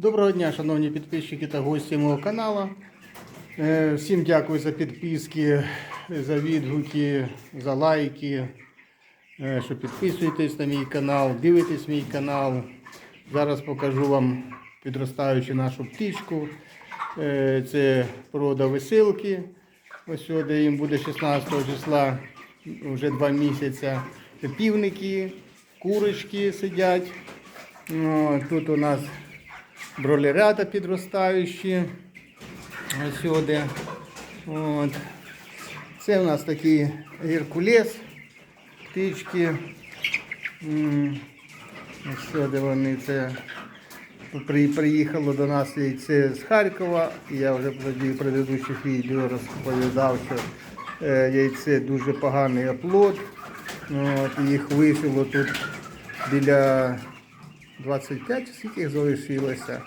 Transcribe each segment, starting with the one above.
Доброго дня, шановні підписчики та гості мого каналу. Е, Всім дякую за підписки, за відгуки, за лайки, е, що підписуєтесь на мій канал, дивитесь мій канал. Зараз покажу вам підростаючу нашу птичку. Е, Це порода веселки. Ось сьогодні їм буде 16 числа, вже два місяці. Це півники, курочки сидять. Ну, Тут у нас бролерята підростаючі. Сюди. От. Це у нас такий геркулес, птички. Сюди вони це приїхало до нас яйце з Харкова. Я вже в предыдущих відео розповідав, що е, яйце дуже поганий оплод. От, їх вижило тут біля 25, скільки їх залишилося.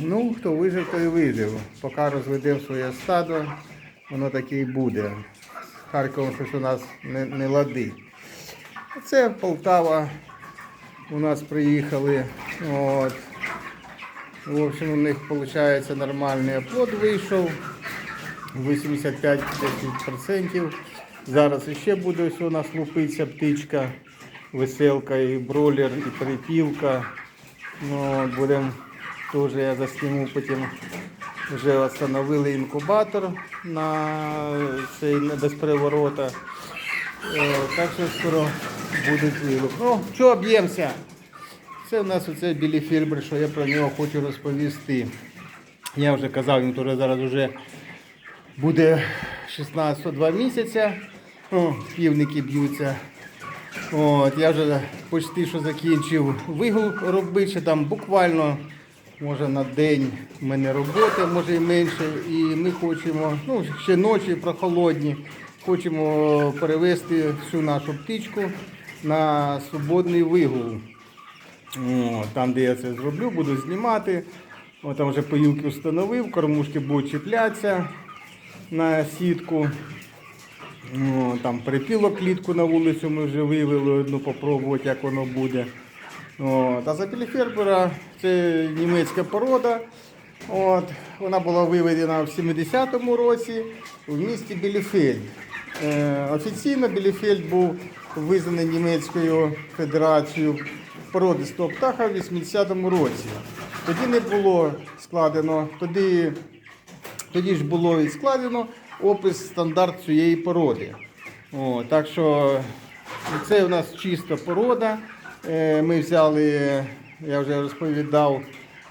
Ну, хто вижив, той вижив. Поки розведемо своє стадо, воно таке і буде. Харковом щось у нас не, не лади. Це Полтава. У нас приїхали. От. В общем, у них виходить нормальний оплот вийшов. 85-10%. Зараз ще буде ось у нас лупиться птичка, веселка, і бролер, і перепілка. Ну, будемо теж я засніму потім. Вже встановили інкубатор на цей без переворота. Е, Так що скоро будуть вилуп. Ну, що об'ємося? Це у нас оце білі фільбри, що я про нього хочу розповісти. Я вже казав, він теж зараз вже буде 16-2 місяця. О, півники б'ються. От, я вже почти що закінчив вигул робити, там буквально може на день в мене роботи, може і менше. І ми хочемо, ну ще ночі прохолодні, хочемо перевести всю нашу птичку на свободний вигул. О, там, де я це зроблю, буду знімати. О, там вже поїлки встановив, кормушки будуть чіплятися на сітку. О, там перепілок клітку на вулицю ми вже вивели одну попробувати, як воно буде. О, та за Фербера це німецька порода. От, вона була виведена в 70-му році в місті Біліфельд. Е, офіційно Біліфельд був визнаний німецькою федерацією породистого птаха в 80-му році. Тоді не було складено, тоді тоді ж було і складено опис стандарт цієї породи. О, так що це у нас чиста порода. Е, Ми взяли, я вже розповідав,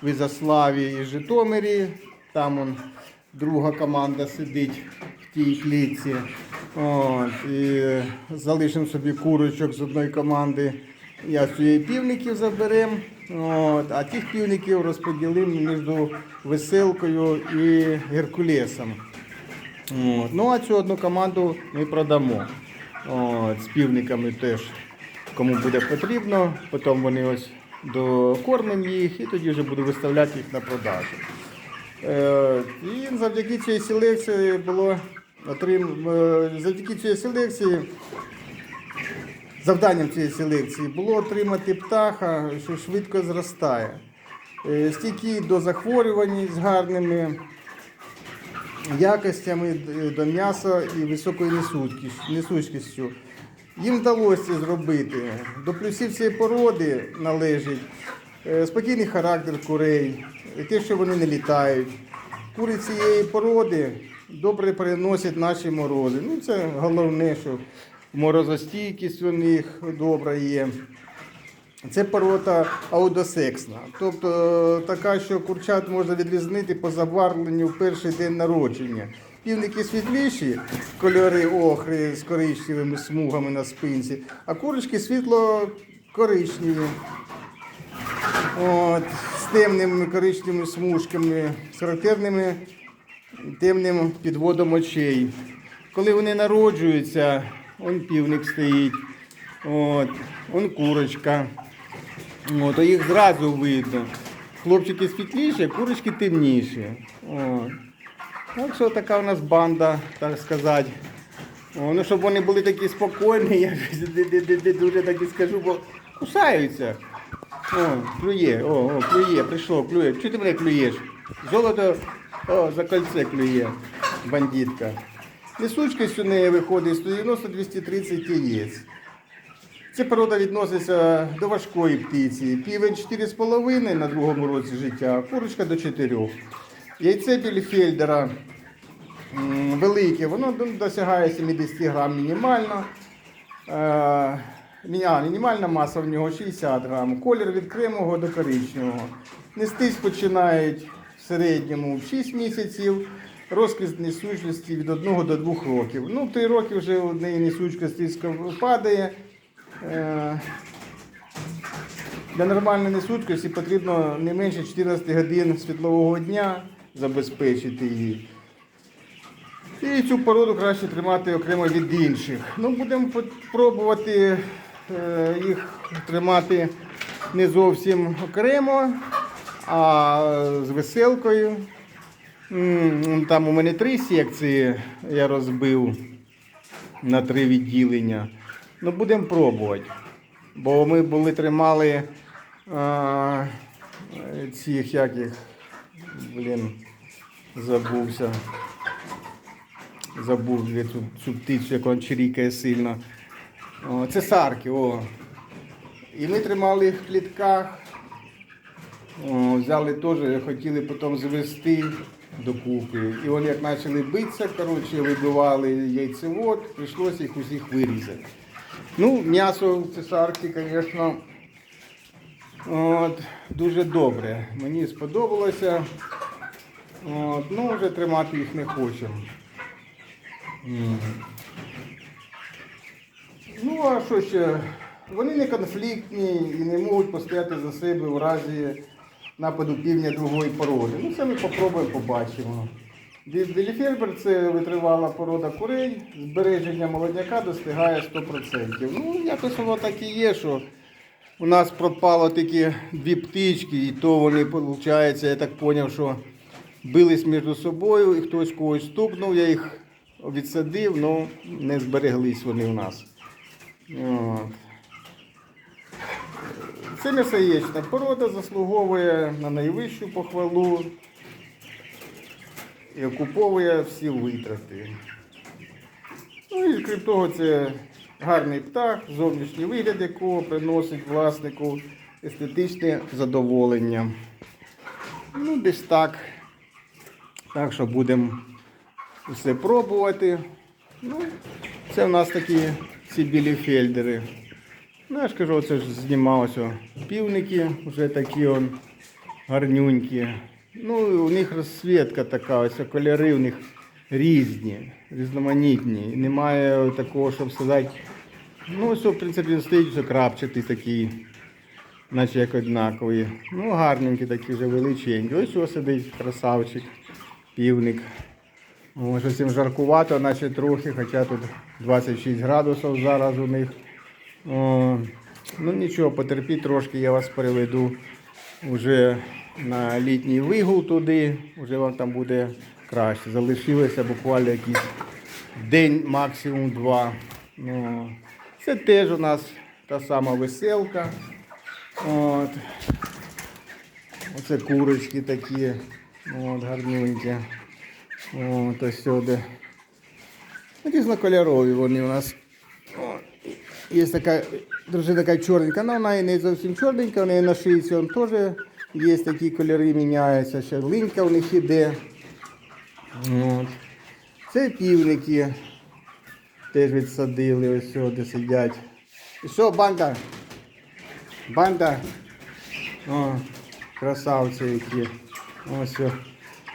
в Ізаславі і Житомирі. Там он, друга команда сидить в тій клітці. От, і залишимо собі курочок з одної команди. Я з цієї півників заберемо. А тих півників розподілимо між веселкою і Геркулесом. От. Ну а цю одну команду ми продамо. От, з теж кому буде потрібно. Потім вони ось докормимо їх і тоді вже буду виставляти їх на продажу. Е, і завдяки цій селекції було отрим... е, завдяки цій селекції Завданням цієї селекції було отримати птаха, що швидко зростає. Е, Стійкі до захворювань з гарними якостями е, до м'яса і високою несучкістю. Їм вдалося зробити. До плюсів цієї породи належить е, спокійний характер курей, те, що вони не літають. Кури цієї породи добре переносять наші морози. Ну, це головне, що морозостійкість у них добра є. Це порода аудосексна. Тобто е, така, що курчат можна відрізнити по забарвленню в перший день народження. Півники світліші, кольори охри з коричневими смугами на спинці, а курочки світло-коричневі. От, з темними коричневими смужками, з характерними темним підводом очей. Коли вони народжуються, он півник стоїть, от, он курочка. От, а їх зразу видно. Хлопчики світліші, курочки темніші. От. Так що така у нас банда, так сказати. О, ну, щоб вони були такі спокійні, я дуже так і скажу, бо кусаються. О, клює, о, о, клює, прийшло, клює. Чого ти мене клюєш? Золото о, за кольце клює, бандитка. Несучкість у неї виходить 190-230 яєць. Ця порода відноситься до важкої птиці. Півень 4,5 на другому році життя, курочка до 4. Яйце Більфельдера велике, воно досягає 70 грам мінімально. Е, а, мінімальна маса в нього 60 грам. Колір від кремового до коричневого. Нестись починають в середньому в 6 місяців. Розказ несучності від 1 до 2 років. Ну, 3 роки вже у неї несучкість різко падає. Е, Для нормальної несучкості потрібно не менше 14 годин світлового дня забезпечити її. І цю породу краще тримати окремо від інших. Ну, будемо пробувати е, їх тримати не зовсім окремо, а з веселкою. Там у мене три секції я розбив на три відділення. Ну, будемо пробувати. Бо ми були тримали а, цих яких, блін, забувся. Забув цю, цю птицю, як вона чирікає сильно. О, це сарки, о. І ми тримали їх в клітках. О, взяли теж, хотіли потім звести докупи. І вони як почали битися, коротше, вибивали яйцевод, прийшлося їх усіх вирізати. Ну, м'ясо в цесарці, звісно, от, дуже добре. Мені сподобалося. От, ну, вже тримати їх не хочемо. Ну, а що ще? Вони не конфліктні і не можуть постояти за себе в разі нападу півня другої породи. Ну, це ми попробуємо, побачимо. Бі- Біліфербер це витривала порода курей, збереження молодняка достигає 100%. Ну, якось воно так і є, що у нас пропало тільки дві птички, і то вони, виходить, я так зрозумів, що бились між собою, і хтось когось стукнув, я їх відсадив, але не збереглись вони у нас. От. Це м'ясоєчна порода заслуговує на найвищу похвалу і окуповує всі витрати. Ну і крім того, це гарний птах, зовнішній вигляд якого приносить власнику естетичне задоволення. Ну, десь так. Так що будемо все пробувати. Ну, це в нас такі ці білі фельдери. Ну, я ж кажу, це ж знімалося півники, вже такі он гарнюнькі. Ну, у них розсвітка така, ось кольори у них різні, різноманітні. Немає такого, щоб сказати. Ну, ось, в принципі, стоїть все крапчатий такий, наче як однакові. Ну, гарненькі такі вже величенькі. Ось ось сидить красавчик, півник. О, щось жаркувато, наче трохи, хоча тут 26 градусів зараз у них. О, ну нічого, потерпіть трошки, я вас переведу вже на літній вигул туди, вже вам там буде краще. Залишилося буквально якийсь день, максимум два. О, це теж у нас та сама веселка. От. Оце курочки такі, от, гарненькі. От, ось сюди. Різнокольорові вони у нас. Є така, дуже така чорненька, але вона і не зовсім чорненька, в неї на он теж є такі кольори, міняються, ще линька у них іде. От. Це півники. Теж відсадили, ось сюди сидять. І що, банда? Банда. О, красавці які. Ось.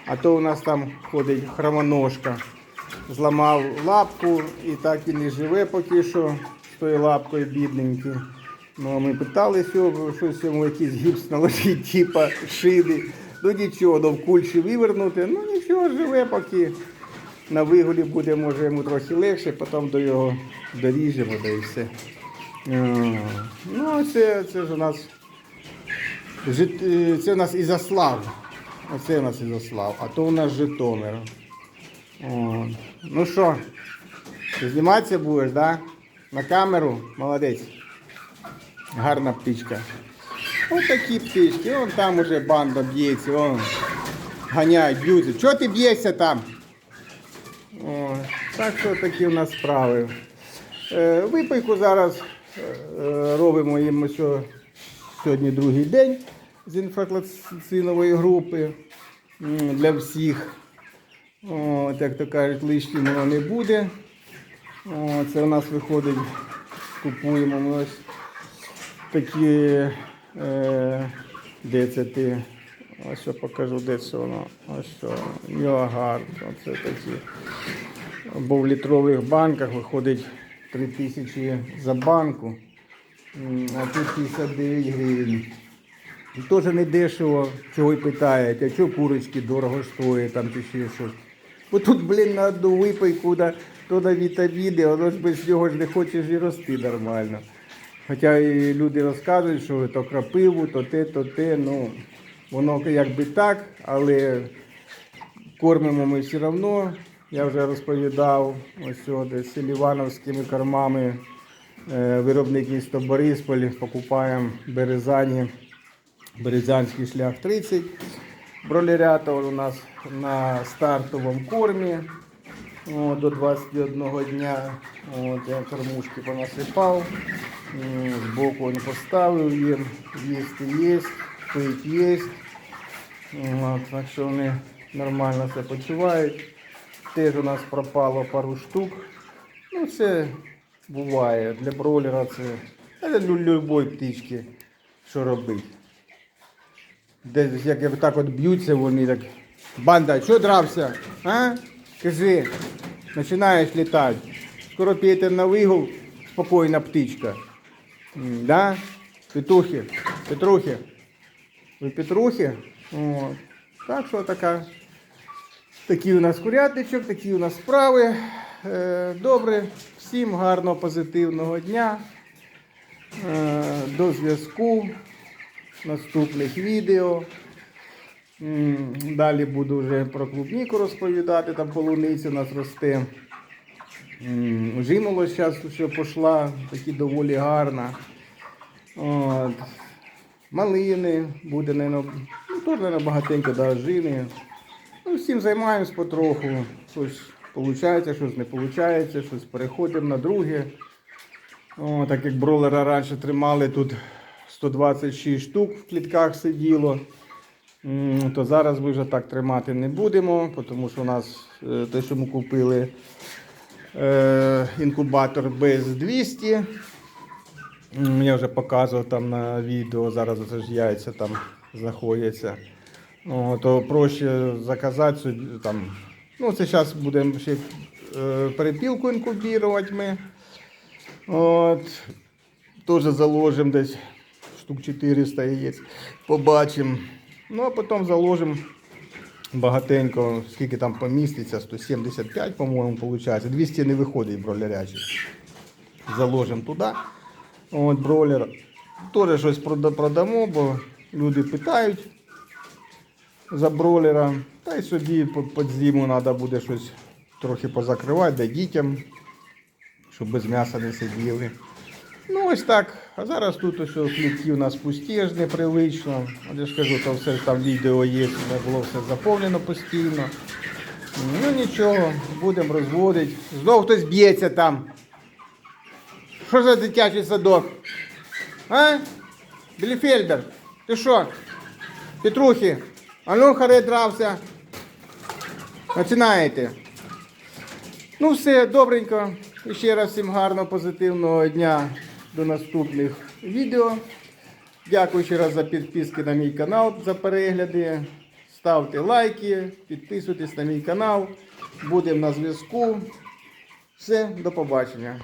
А то у нас там ходить хромоножка. Зламав лапку і так і не живе поки що з тою лапкою бідненький. Ну, а ми питалися його, щось йому якийсь гіпс наложити, типа шиди. Ну нічого, довкульші вивернути. Ну нічого, живе поки. На вигулі буде, може йому трохи легше, потім до його доріжемо, да і все. Е, Ну, це, це ж у нас е, Це у нас Ізяслав. Оце у нас Ізяслав. А то у нас Житомир. О. Ну що, зніматися будеш, да? На камеру? Молодець. Гарна птичка. Ось такі птички, вон там уже банда б'ється, вон ганяють, б'ються. Чого ти б'єшся там? О, так що такі у нас справи. Е, випийку зараз е, робимо їм що сьогодні другий день з інфлаційної групи для всіх. О, як то кажуть, лишнім воно не буде. О, це у нас виходить, купуємо ось такі, е, де це ти? Ось що покажу, де це воно. Ось що, Йогард, оце такі. Бо в літрових банках виходить 3 тисячі за банку, а тут 59 гривень. Теж не дешево, чого й питають, а чого курочки дорого стоять там чи ще щось. Бо тут, блін, на одну випийку, да, то на вітаміни, воно ж без нього ж не хочеш і рости нормально. Хоча і люди розказують, що то крапиву, то те, то те, ну воно якби так, але кормимо ми все одно. Я вже розповідав ось селівановськими кормами. Е, Виробник місто Борисполь, покупаємо березані, березанський шлях 30. Бролерята у нас на стартовому кормі о, до 21 дня. От, я кормушки понасипав, збоку не поставив їм, їсти є, пить є. Так що вони нормально себе почувають. Теж у нас пропало пару штук. Ну, це буває. Для бройлера це для любої птички, що робити. Десь як так от б'ються вони так. Банда, що дрався? А? Кажи, починаєш літати. Скоро підете на вигул, спокійна птичка. Да? Петухи, Петрухи. Ви Петрухи? От. Так що така. Такий у нас курятничок, такі у нас справи. Е, Добре, всім гарного, позитивного дня. Е, До зв'язку наступних відео. Далі буду вже про клубніку розповідати, там полуниця у нас росте. Жимолость зараз ще пішла, такі доволі гарна. От. Малини буде, ну, теж, наверно, багатенько да, жини. Ну, всім займаємось потроху. Щось виходить, щось не виходить, щось переходимо на друге. О, так як бролера раніше тримали тут 126 штук в клітках сиділо, то зараз ми вже так тримати не будемо, тому що у нас е, те, що ми купили е, інкубатор без 200. М, Я вже показував там на відео, зараз ж яйця там знаходяться. О, то проще заказати там. Ну, це зараз будемо ще е, перепілку інкубувати ми. От. Теж заложимо десь штук 400 яєць. Побачимо. Ну, а потім заложимо багатенько, скільки там поміститься, 175, по-моєму, виходить. 200 не виходить бролярячий. Заложимо туди. От бройлер. Теж щось продамо, бо люди питають за бройлера. Та й собі під зиму треба буде щось трохи позакривати, де дітям, щоб без м'яса не сиділи. Ну ось так. А зараз тут ось клітки у нас пусті, аж. От я ж кажу, то все там відео є, не було все заповнено постійно. Ну нічого, будемо розводити. Знов хтось б'ється там. Що за дитячий садок? А? Біліфельдер, ти що? Петрухи, а ну харе дрався. Починаєте. Ну все, добренько. І ще раз всім гарного, позитивного дня до наступних відео. Дякую ще раз за підписки на мій канал, за перегляди. Ставте лайки, підписуйтесь на мій канал. Будемо на зв'язку. Все, до побачення.